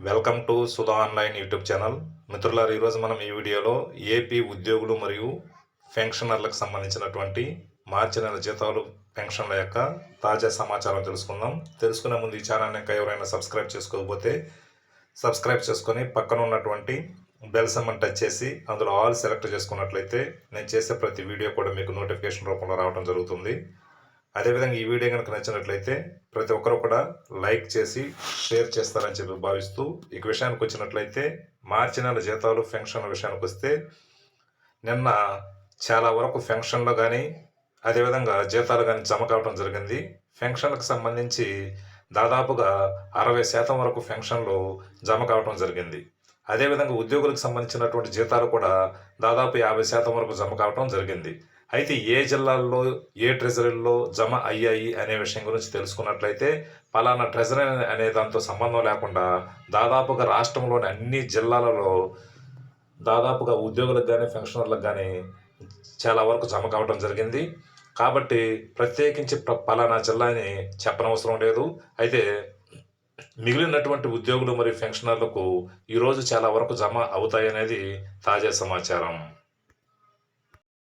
Welcome to Sudha online YouTube channel. మిత్రులారు ఈరోజు మనం ఈ వీడియోలో ఏపీ ఉద్యోగులు మరియు పెన్షనర్లకు సంబంధించినటువంటి మార్చి నెల జీతాలు పెన్షన్ల యొక్క తాజా సమాచారం తెలుసుకుందాం. తెలుసుకునే ముందు ఈ ఛానల్ని ఇంకా ఎవరైనా సబ్స్క్రైబ్ చేసుకోకపోతే సబ్స్క్రైబ్ చేసుకొని పక్కన ఉన్నటువంటి బెల్ సమ్మన్ టచ్ చేసి అందులో ఆల్ సెలెక్ట్ చేసుకున్నట్లయితే నేను చేసే ప్రతి వీడియో కూడా మీకు నోటిఫికేషన్ రూపంలో రావడం జరుగుతుంది. అదేవిధంగా ఈ వీడియో కనుక నచ్చినట్లయితే ప్రతి ఒక్కరు కూడా లైక్ చేసి షేర్ చేస్తారని చెప్పి భావిస్తూ ఇక విషయానికి వచ్చినట్లయితే మార్చి నెల జీతాలు పెన్షన్ల విషయానికి వస్తే నిన్న చాలా వరకు పెన్షన్లు కానీ అదేవిధంగా జీతాలు కానీ జమ కావడం జరిగింది. పెన్షన్లకు సంబంధించి దాదాపుగా అరవై శాతం వరకు పెన్షన్లు జమ కావడం జరిగింది. అదేవిధంగా ఉద్యోగులకు సంబంధించినటువంటి జీతాలు కూడా దాదాపు యాభై శాతం వరకు జమ కావడం జరిగింది. అయితే ఏ జిల్లాల్లో ఏ ట్రెజరీల్లో జమ అయ్యాయి అనే విషయం గురించి తెలుసుకున్నట్లయితే పలానా ట్రెజరీ అనే దాంతో సంబంధం లేకుండా దాదాపుగా రాష్ట్రంలోని అన్ని జిల్లాలలో దాదాపుగా ఉద్యోగులకు కానీ ఫంక్షనర్లకు కానీ చాలా వరకు జమ కావడం జరిగింది. కాబట్టి ప్రత్యేకించి పలానా జిల్లాని చెప్పనవసరం లేదు. అయితే మిగిలినటువంటి ఉద్యోగులు మరియు పెన్షనర్లకు ఈరోజు చాలా వరకు జమ అవుతాయనేది తాజా సమాచారం.